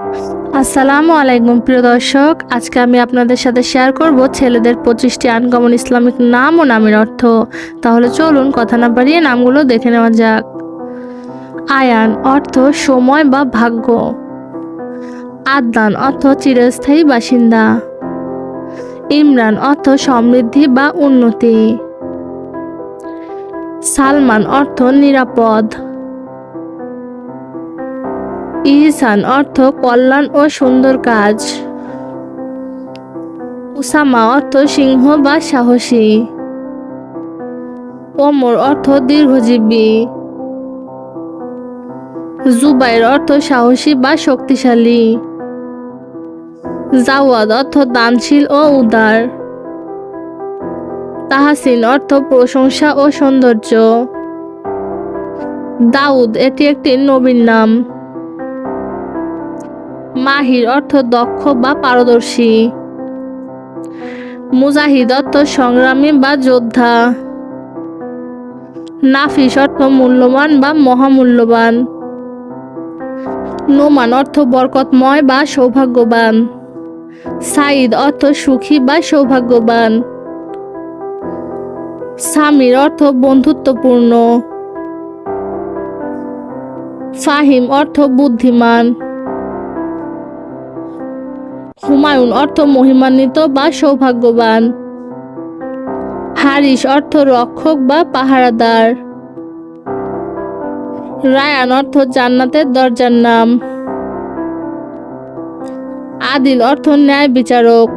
আসসালামু আলাইকুম, প্রিয় দর্শক। আজকে আমি আপনাদের সাথে শেয়ার করব ছেলেদের পঁচিশটি আনকমন ইসলামিক নাম ও নামের অর্থ। তাহলে চলুন কথা না বাড়িয়ে নামগুলো দেখে নেওয়া যাক। আয়ান, অর্থ সময় বা ভাগ্য। আদান অর্থ চিরস্থায়ী বাসিন্দা। ইমরান, অর্থ সমৃদ্ধি বা উন্নতি। সালমান, অর্থ নিরাপদ। ইহসান অর্থ কল্যাণ ও সুন্দর কাজ। উসামা অর্থ সিংহ বা সাহসী। ওমর অর্থ দীর্ঘজীবী। জুবাইর অর্থ সাহসী বা শক্তিশালী। জাওয়াদ অর্থ দানশীল ও উদার। তাহাসিন অর্থ প্রশংসা ও সৌন্দর্য। দাউদ এটি একটি নবীন নাম। মাহির অর্থ দক্ষ বা পারদর্শী। মুজাহিদ অর্থ সংগ্রামী বা যোদ্ধা। নাফিস অর্থ মূল্যবান বা মহামূল্যবান। নোমান অর্থ বরকতময় বা সৌভাগ্যবান। সাইদ অর্থ সুখী বা সৌভাগ্যবান। সামির অর্থ বন্ধুত্বপূর্ণ। ফাহিম অর্থ বুদ্ধিমান। হুমায়ুন অর্থ মহিমান্বিত বা সৌভাগ্যবান। হারিস অর্থ রক্ষক বা পাহারাদার। রায়ান অর্থ জান্নাতের দরজার নাম। আদিল অর্থ ন্যায় বিচারক।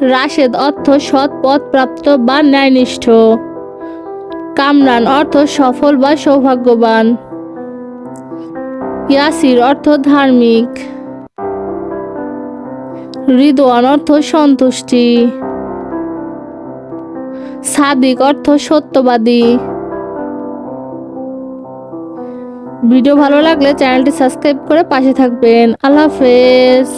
রাশেদ অর্থ সৎ পথ প্রাপ্ত বা ন্যায়নিষ্ঠ। কামরান অর্থ সফল বা সৌভাগ্যবান। ইয়াসির অর্থ ধার্মিক। রিদওয়ান অর্থ সন্তুষ্টি। সাদিক অর্থ সত্যবাদী। ভিডিও ভালো লাগলে চ্যানেলটি সাবস্ক্রাইব করে পাশে থাকবেন। আল্লাহ হাফেজ।